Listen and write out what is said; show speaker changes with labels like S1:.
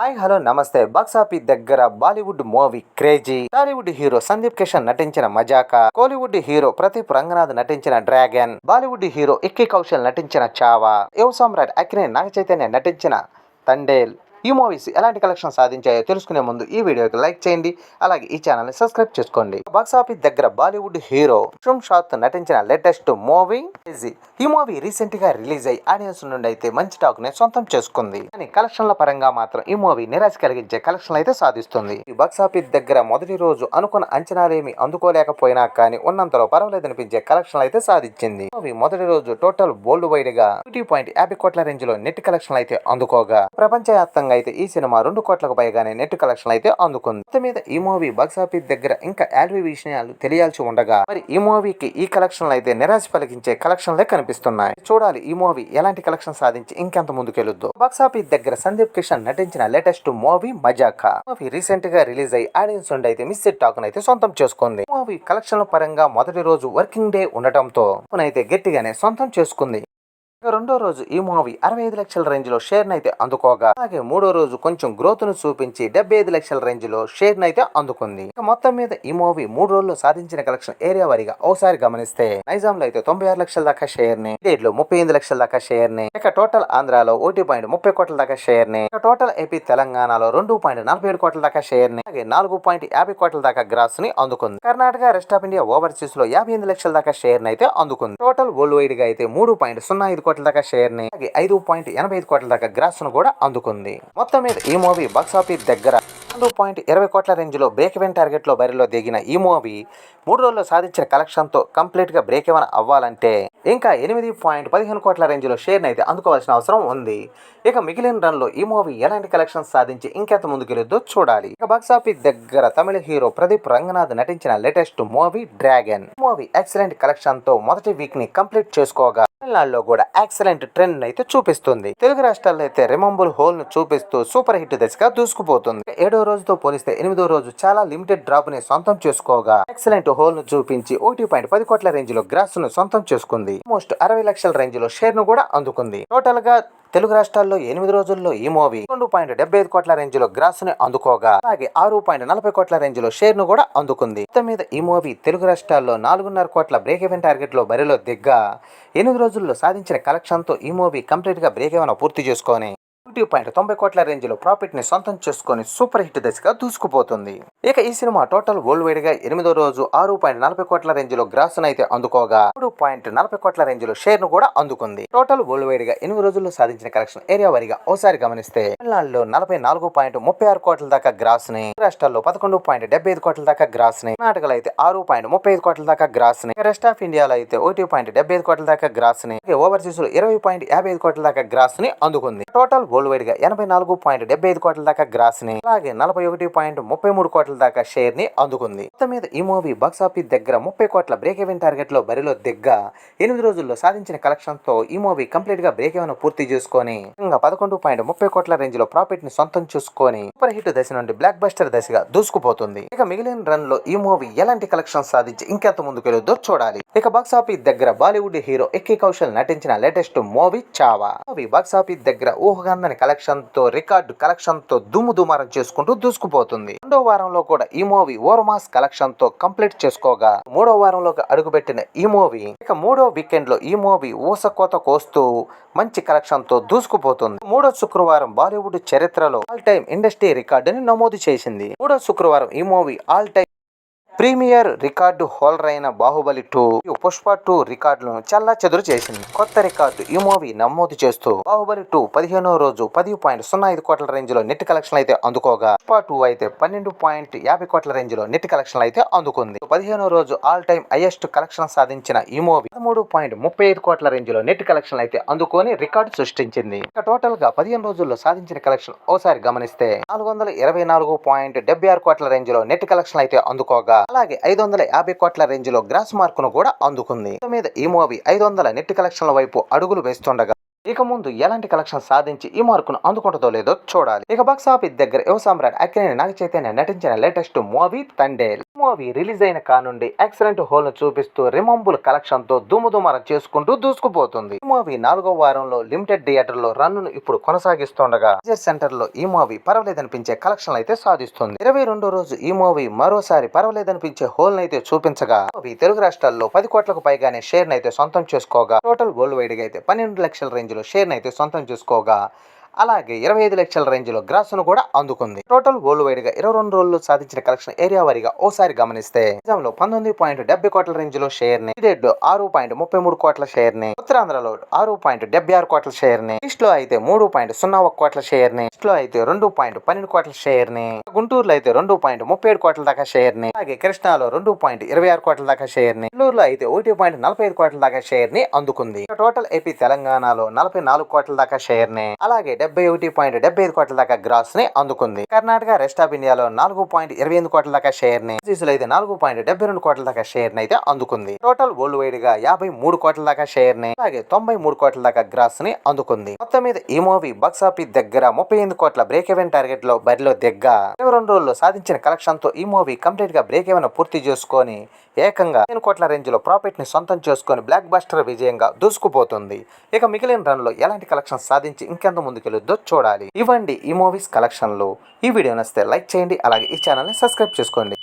S1: Hi hello నమస్తే. Box office దగ్గర Bollywood movie crazy. Tollywood hero Sandeep Kishan నటించిన Mazaka Kollywood hero Pradeep Ranganath నటించిన Dragon Bollywood hero Vicky Kaushal నటించిన చావా యువ సామ్రాట్ అక్కినే నాగ చైతన్య నటించిన తండేల్. ఈ మూవీస్ ఎలాంటి కలెక్షన్ సాధించాయో తెలుసుకునే ముందు ఈ వీడియోకి లైక్ చేయండి. అలాగే ఈ ఛానల్ని సబ్స్క్రైబ్ చేసుకోండి. బాక్స్ ఆఫీస్ దగ్గర బాలీవుడ్ హీరో షుమ్ షాత్ నటించిన లేటెస్ట్ మూవీ ఈ మూవీ రీసెంట్గా రిలీజ్ అయ్యి ఆడియన్స్ నుండి అయితే మంచి టాక్ని సొంతం చేసుకుంది. కానీ కలెక్షన్ల పరంగా మాత్రం ఈ మూవీ నిరాశ కలిగించే కలెక్షన్లు అయితే సాధిస్తుంది. ఈ బాక్స్ ఆఫీస్ దగ్గర మొదటి రోజు అనుకున్న అంచనాలేమి అందుకోలేకపోయినా కానీ ఉన్నంతలో పర్వాలేదు అనిపించే కలెక్షన్ అయితే సాధించింది. మూవీ మొదటి రోజు టోటల్ వరల్డ్ వైడ్గా టూ పాయింట్ యాభై కోట్ల రేంజ్లో నెట్ కలెక్షన్ అయితే అందుకోగా. ప్రపంచవ్యాప్తంగా అయితే ఈ సినిమా రెండు కోట్లకు పైగానే నెట్ కలెక్షన్ అయితే అందుకుంది. మొత్తం మీద ఈ మూవీ బాక్సాఫీస్ దగ్గర ఇంకా యాడ్వి విషయాలు తెలియాల్సి ఉండగా మరి ఈ మూవీకి ఈ కలెక్షన్ అయితే నిరాశ పలికించే కలెక్షన్లే కనిపిస్తున్నాయి. చూడాలి ఈ మూవీ ఎలాంటి కలెక్షన్ సాధించి ఇంకెంత ముందుకెళ్ళొద్దు బాక్సాఫీస్ దగ్గర సందీప్ కిషన్ నటించిన లేటెస్ట్ మూవీ మజాకా. మూవీ రీసెంట్గా రిలీజ్ అయ్యి ఆడియన్స్ నుండి అయితే మిస్ టాక్ అయితే సొంతం చేసుకుంది. మూవీ కలెక్షన్ల పరంగా మొదటి రోజు వర్కింగ్ డే ఉండటంతో అయితే గట్టిగానే సొంతం చేసుకుంది. రెండో రోజు ఈ మూవీ అరవై ఐదు లక్షల రేంజ్లో షేర్ అయితే అందుకోగా. అలాగే మూడో రోజు కొంచెం గ్రోత్ను చూపించి డెబ్బై ఐదు లక్షల రేంజ్లో షేర్ అయితే అందుకుంది. ఇక మొత్తం మీద ఈ మూవీ మూడు రోజుల్లో సాధించిన కలెక్షన్ ఏరియా వారిగా ఓసారి గమనిస్తే నైజాం లో అయితే తొంభై ఆరు లక్షల దాకా షేర్ని లో ముప్పై ఎనిమిది లక్షల దాకా షేర్ని ఇక టోటల్ ఆంధ్రాలో ఒకటి పాయింట్ ముప్పై కోట్ల దాకా షేర్ని ఇక టోటల్ ఏపీ తెలంగాణలో రెండు పాయింట్ నలభై ఏడు కోట్ల దాకా షేర్ని అలాగే నాలుగు పాయింట్ యాభై కోట్ల దాకా గ్రాస్ని అందుకుంది. కర్ణాటక రెస్ట్ ఆఫ్ ఇండియా ఓవర్సీస్లో యాభై ఎనిమిది లక్షల దాకా షేర్ అయితే అందుకుంది. టోటల్ వరల్డ్ వైడ్గా అయితే మూడు పాయింట్ సున్నా ఐదు కోట్ల దాకా షేర్ని ఐదు పాయింట్ ఎనభై ఐదు కోట్ల దాకా గ్రాస్ను కూడా అందుకుంది. మొత్తం మీద ఈ మూవీ బాక్స్ ఆఫీస్ దగ్గర రెండు పాయింట్ ఇరవై కోట్ల రేంజ్లో బ్రేక్ ఈవెన్ టార్గెట్లో బరిలో దిగిన ఈ మూవీ మూడు రోజుల్లో సాధించిన కలెక్షన్తో కంప్లీట్గా బ్రేక్ ఈవెన్ అవ్వాలంటే ఇంకా ఎనిమిది పాయింట్ పదిహేను కోట్ల రేంజ్లో షేర్ అయితే అందుకోవాల్సిన అవసరం ఉంది. ఇక మిగిలిన రన్లో ఈ మూవీ ఎలాంటి కలెక్షన్ సాధించి ఇంకెంత ముందుకెళ్ళొద్దో చూడాలి. ఇక బాక్సాఫీస్ దగ్గర తమిళ హీరో ప్రదీప్ రంగనాథ్ నటించిన latest movie Dragon movie excellent కలెక్షన్తో మొదటి వీక్ని కంప్లీట్ చేసుకోగా తమిళనాడులో కూడా ఎక్సలెంట్ ట్రెండ్ అయితే చూపిస్తుంది. తెలుగు రాష్ట్రాల్లో అయితే రిమంబుల్ హోల్ను చూపిస్తూ సూపర్ హిట్ దశగా దూసుకుపోతుంది. ఏడో రోజుతో పోలిస్తే ఎనిమిదో రోజు చాలా లిమిటెడ్ డ్రాప్ని సొంతం చేసుకోగా. ఎక్సలెంట్ హోల్ను చూపించి ఒకటి పాయింట్ పది కోట్ల రేంజ్లో గ్రాస్ను సొంతం చేసుకుంది. ఆల్మోస్ట్ అరవై లక్షల రేంజ్లో షేర్ను కూడా అందుకుంది. టోటల్గా తెలుగు రాష్ట్రాల్లో ఎనిమిది రోజుల్లో ఈ మూవీ రెండు పాయింట్ డెబ్బై ఐదు కోట్ల రేంజ్లో గ్రాస్ని అందుకోగా. అలాగే ఆరు పాయింట్ నలభై కోట్ల రేంజ్లో షేర్ను కూడా అందుకుంది. మొత్తం మీద ఈ మూవీ తెలుగు రాష్ట్రాల్లో నాలుగున్నర కోట్ల బ్రేక్ ఈవెన్ టార్గెట్లో బరిలో దిగ్గా. ఎనిమిది రోజుల్లో సాధించిన కలెక్షన్తో ఈ మూవీ కంప్లీట్గా బ్రేక్ ఏమైనా పూర్తి చేసుకొని ఒకటి పాయింట్ తొంభై కోట్ల రేంజ్లో ప్రాఫిట్ని సొంతం చేసుకొని సూపర్ హిట్ దశగా దూసుకుపోతుంది. ఇక ఈ సినిమా టోటల్ వరల్డ్ వైడ్గా ఎనిమిదో రోజు ఆరు పాయింట్ నలభై కోట్ల రేంజ్లో గ్రాస్ అయితే అందుకోగా. మూడు పాయింట్ నలభై కోట్ల రేంజ్లో షేర్ను కూడా అందుకుంది. టోటల్ వరల్డ్ వైడ్గా ఎనిమిది రోజుల్లో సాధించిన కలెక్షన్ ఏరియా వారిగా ఓసారి గమనిస్తే తమిళనాడులో నలభై నాలుగు పాయింట్ ముప్పై ఆరు కోట్ల దాకా గ్రాస్ని రాష్ట్రాల్లో పదకొండు పాయింట్ డెబ్బై ఐదు కోట్ల దాకా గ్రాస్ని కర్ణాటకలో అయితే ఆరు పాయింట్ ముప్పై ఐదు కోట్ల దాకా గ్రాస్ని రెస్ట్ ఆఫ్ ఇండియాలో అయితే ఒకటి పాయింట్ డెబ్బై ఐదు కోట్ల దాకా గ్రాస్ని ఓవర్సీస్లో ఇరవై పాయింట్ యాభై ఐదు కోట్ల దాకా గ్రాస్ని అందుకుంది. టోటల్ వరల్డ్ వైడ్గా ఎనభై నాలుగు పాయింట్ డెబ్బై ఐదు కోట్ల దాకా గ్రాస్ని అలాగే నలభై ఒకటి పాయింట్ ముప్పై మూడు కోట్ల దాకా షేర్ని అందుకుంది. మొత్తం మీద ఈ మూవీ బాక్స్ ఆఫీస్ దగ్గర ముప్పై కోట్ల బ్రేక్ ఈవెన్ టార్గెట్లో బరిలో దిగ్గా ఎనిమిది రోజుల్లో సాధించిన కలెక్షన్తో ఈ మూవీ కంప్లీట్గా బ్రేక్ ఈవెన్ పూర్తి చేసుకొని ఇంకా పదకొండు పాయింట్ ముప్పై కోట్ల రేంజ్లో ప్రాఫిట్ని సొంతం చూసుకొని సూపర్ హిట్ దశ నుండి బ్లాక్ బస్టర్ దశగా దూసుకుపోతుంది. ఇక మిగిలిన రన్లో ఈ మూవీ ఎలాంటి కలెక్షన్ సాధించి ఇంకెంత ముందుకెళ్ళొద్దో చూడాలి. ఇక బాక్స్ ఆఫీస్ దగ్గర బాలీవుడ్ హీరో ఎక్కి కౌశల్ నటించిన latest movie Chhaava movie box office దగ్గర ఊహగా కలెక్షన్తో రికార్డు కలెక్షన్తో దుమ్ము దుమారం చేసుకుంటూ దూసుకుపోతుంది. రెండో వారంలో కూడా ఈ మూవీ ఓవర్మాస్ కలెక్షన్తో కంప్లీట్ చేసుకోగా. మూడో వారంలోకి అడుగుపెట్టిన ఈ మూవీ ఇక మూడో వీకెండ్లో ఈ మూవీ ఊసకోత కోస్తూ మంచి కలెక్షన్తో దూసుకుపోతుంది. మూడో శుక్రవారం బాలీవుడ్ చరిత్రలో ఆల్ టైమ్ ఇండస్ట్రీ రికార్డుని నమోదు చేసింది. మూడో శుక్రవారం ఈ movie all time premier record holder అయిన బాహుబలి టూ పుష్ప టూ రికార్డులను చల్లా చెదురు చేసింది. కొత్త రికార్డు ఈ మూవీ నమోదు చేస్తూ బాహుబలి టూ పదిహేనో రోజు పది పాయింట్ సున్నా ఐదు కోట్ల రేంజ్లో నెట్ కలెక్షన్ అయితే అందుకోగా. పుష్ప టూ అయితే పన్నెండు పాయింట్ యాభై కోట్ల రేంజ్లో నెట్ కలెక్షన్ అయితే అందుకుంది. పదిహేనో రోజు ఆల్ టైమ్ హైయెస్ట్ కలెక్షన్ సాధించిన ఈ మూవీ పదమూడు పాయింట్ ముప్పై ఐదు కోట్ల రేంజ్లో నెట్ కలెక్షన్ అయితే అందుకొని రికార్డు సృష్టించింది. ఇక టోటల్గా పదిహేను రోజుల్లో సాధించిన కలెక్షన్ ఓసారి గమనిస్తే నాలుగు వందల ఇరవై నాలుగు పాయింట్ డెబ్బై ఆరు కోట్ల రేంజ్లో నెట్ కలెక్షన్ అయితే అందుకోగా. అలాగే ఐదు వందల యాభై కోట్ల రేంజ్లో గ్రాస్ మార్కును కూడా అందుకుంది. మీద ఈ మూవీ ఐదు వందల నెట్ కలెక్షన్ల వైపు అడుగులు వేస్తుండగా ఇక ముందు ఎలాంటి కలెక్షన్ సాధించి ఈ మార్కును అందుకుంటుందో లేదో చూడాలి. ఇక బాక్స్ ఆఫీస్ దగ్గర యువ సామ్రాట్ అక్కినేని నాగ చైతన్య నటించిన latest movie Thandel movie release అయిన కానుండి ఎక్సలెంట్ హోల్ను చూపిస్తూ రిమంబుల్ కలెక్షన్తో దుమ్ముదుమరం చేసుకుంటూ దూసుకుపోతుంది. ఈ మూవీ నాలుగో వారంలో లిమిటెడ్ థియేటర్లో రన్ను ఇప్పుడు కొనసాగిస్తుండగా మేజర్ సెంటర్లో ఈ మూవీ పర్వాలేదనిపించే కలెక్షన్ అయితే సాధిస్తుంది. ఇరవై రెండో రోజు ఈ మూవీ మరోసారి పర్వాలేదనిపించే హోల్ నైతే చూపించగా మూవీ తెలుగు రాష్ట్రాల్లో పది కోట్లకు పైగానే షేర్ అయితే సొంతం చేసుకోగా టోటల్ వరల్డ్ వైడ్గా అయితే పన్నెండు లక్షల రేంజ్లో షేర్ అయితే సొంతం చేసుకోగా అలాగే ఇరవై ఐదు లక్షల రేంజ్లో గ్రాస్ను కూడా అందుకుంది. టోటల్ వరల్డ్ వైడ్గా ఇరవై రెండు రోజులు సాధించిన కలెక్షన్ ఏరియా వారీగా ఓసారి గమనిస్తే నిజాంలో పంతొమ్మిది పాయింట్ డెబ్బై కోట్ల రేంజ్లో షేర్ని ఆరు పాయింట్ ముప్పై మూడు కోట్ల షేర్ని ఉత్తరాంధ్రలో ఆరు పాయింట్ డెబ్బై ఆరు కోట్ల షేర్ని ఈస్ట్లో అయితే మూడు పాయింట్ సున్నా ఒక కోట్ల షేర్ని ఈస్ట్లో అయితే రెండు పాయింట్ పన్నెండు కోట్ల షేర్ని గుంటూరులో అయితే రెండు పాయింట్ ముప్పై ఏడు కోట్ల దాకా షేర్ని అలాగే కృష్ణాలో రెండు పాయింట్ ఇరవై ఆరు కోట్ల దాకా షేర్ని నెల్లూరులో అయితే ఒకటి పాయింట్ నలభై ఐదు కోట్ల దాకా షేర్ని అందుకుంది టోటల్ ఏపీ తెలంగాణలో నలభై నాలుగు కోట్ల దాకా షేర్ని అలాగే డెబ్బై ఒకటి పాయింట్ డెబ్బై ఐదు కోట్ల దాకా గ్రాస్ని అందుకుంది. కర్ణాటక రెస్ట్ ఆఫ్ ఇండియాలో నాలుగు పాయింట్ ఇరవై ఎనిమిది కోట్ల దాకా షేర్ని అయితే నాలుగు పాయింట్ డెబ్బై రెండు కోట్ల దాకా షేర్ని అయితే అందుకుంది. టోటల్ వరల్డ్ వైడ్గా యాభై మూడు కోట్ల దాకా షేర్ని అలాగే తొంభై మూడు కోట్ల దాకా గ్రాస్ని అందుకుంది. మొత్తం మీద ఈ మూవీ బాక్స్ ఆఫీస్ దగ్గర ముప్పై ఎనిమిది కోట్ల బ్రేక్ ఎవెన్ టార్గెట్లో బరిలో దిగ్గ. ఇరవై రెండు రోజుల్లో సాధించిన కలెక్షన్తో ఈ మూవీ కంప్లీట్గా బ్రేక్ ఎవెన్ పూర్తి చేసుకొని ఏకంగా పదిహేను కోట్ల రేంజ్లో ప్రాఫిట్ని సొంతం చేసుకొని బ్లాక్ బస్టర్ విజయంగా దూసుకుపోతుంది. ఇక మిగిలిన రన్లో ఎలాంటి కలెక్షన్ సాధించి ఇంకెంత ముందుకెళ్ళొద్దో చూడాలి. ఇవ్వండి ఈ మూవీస్ కలెక్షన్లు. ఈ వీడియో నచ్చితే లైక్ చేయండి అలాగే ఈ ఛానల్ని సబ్స్క్రైబ్ చేసుకోండి.